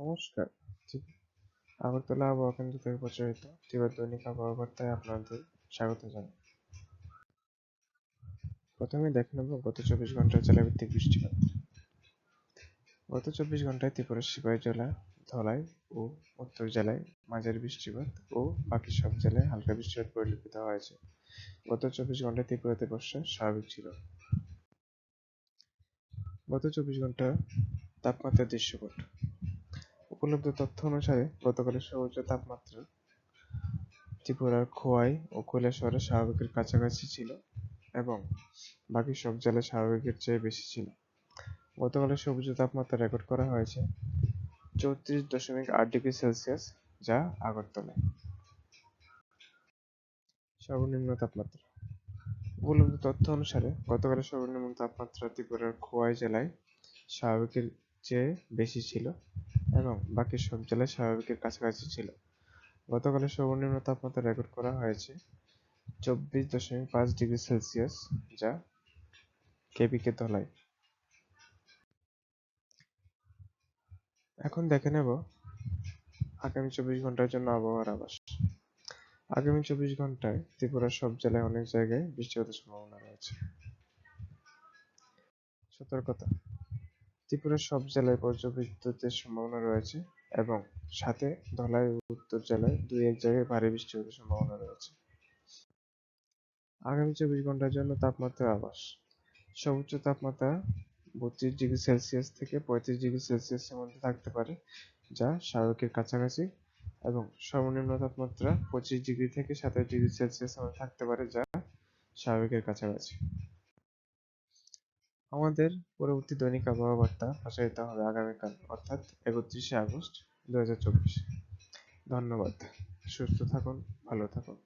নমস্কার। আগরতলা আবহাওয়া কেন্দ্র থেকে প্রচারিত তীব্র দৈনিক আবহাওয়া বার্তায় আপনাদের স্বাগত জানাই। প্রথমে দেখে নেব গত চব্বিশ ঘণ্টার জেলাভিত্তিক বৃষ্টিপাত। গত চব্বিশ ঘন্টায় ত্রিপুরার সিপাহী জেলা, ধলাই ও উত্তর জেলায় মাঝারি বৃষ্টিপাত ও বাকি সব জেলায় হালকা বৃষ্টিপাত পরিলক্ষিত হয়েছে। গত চব্বিশ ঘন্টায় ত্রিপুরাতে বর্ষা স্বাভাবিক ছিল। গত চব্বিশ ঘণ্টা তাপমাত্রার দৃশ্যপট। উপলব্ধ তথ্য অনুসারে গতকালের সর্বোচ্চ তাপমাত্রা ত্রিপুরার খোয়াই ও কৈলাসহরে স্বাভাবিকের কাছাকাছি ছিল এবং বাকি সব জেলায় স্বাভাবিকের চেয়ে বেশি ছিল। গতকালের সর্বোচ্চ তাপমাত্রা রেকর্ড করা হয়েছে চৌত্রিশ দশমিক আট ডিগ্রি সেলসিয়াস, যা আগরতলায়। সর্বনিম্ন তাপমাত্রা। উপলব্ধ তথ্য অনুসারে গতকালের সর্বনিম্ন তাপমাত্রা ত্রিপুরার খোয়াই জেলায় স্বাভাবিকের চেয়ে বেশি ছিল। এবং বাকি সব জেলায় স্বাভাবিকের কাছাকাছি ছিল। গতকালের সর্বনিম্ন তাপমাত্রা রেকর্ড করা হয়েছে চব্বিশ দশমিক পাঁচ ডিগ্রি সেলসিয়াস, যা কেবিকে তলায়। এখন দেখে নেব আগামী চব্বিশ ঘণ্টার জন্য আবহাওয়ার আবাস আগামী চব্বিশ ঘন্টায় ত্রিপুরার সব জেলায় অনেক জায়গায় বৃষ্টিপাতের সম্ভাবনা রয়েছে। সতর্কতা। ত্রিপুরার সব জেলায় বজ্রবিদ্যুতের সম্ভাবনা রয়েছে এবং সাথে ধলাই ও উত্তর জেলায় দুই এক জায়গায় ভারী বৃষ্টি বৃষ্টিপাতের সম্ভাবনা রয়েছে। আগামী চব্বিশ ঘণ্টার জন্য তাপমাত্রা আবাস। সর্বোচ্চ তাপমাত্রা বত্রিশ ডিগ্রি সেলসিয়াস থেকে পঁয়ত্রিশ ডিগ্রি সেলসিয়াসের মধ্যে থাকতে পারে, যা স্বাভাবিকের কাছাকাছি এবং সর্বনিম্ন তাপমাত্রা পঁচিশ ডিগ্রি থেকে সাতাশ ডিগ্রি সেলসিয়াসের মধ্যে থাকতে পারে, যা স্বাভাবিকের কাছাকাছি। আমাদের পরবর্তী দৈনিক আবহাওয়া বার্তা প্রচারিত হবে আগামীকাল, অর্থাৎ একত্রিশে আগস্ট দু হাজার চব্বিশ। ধন্যবাদ। সুস্থ থাকুন, ভালো থাকুন।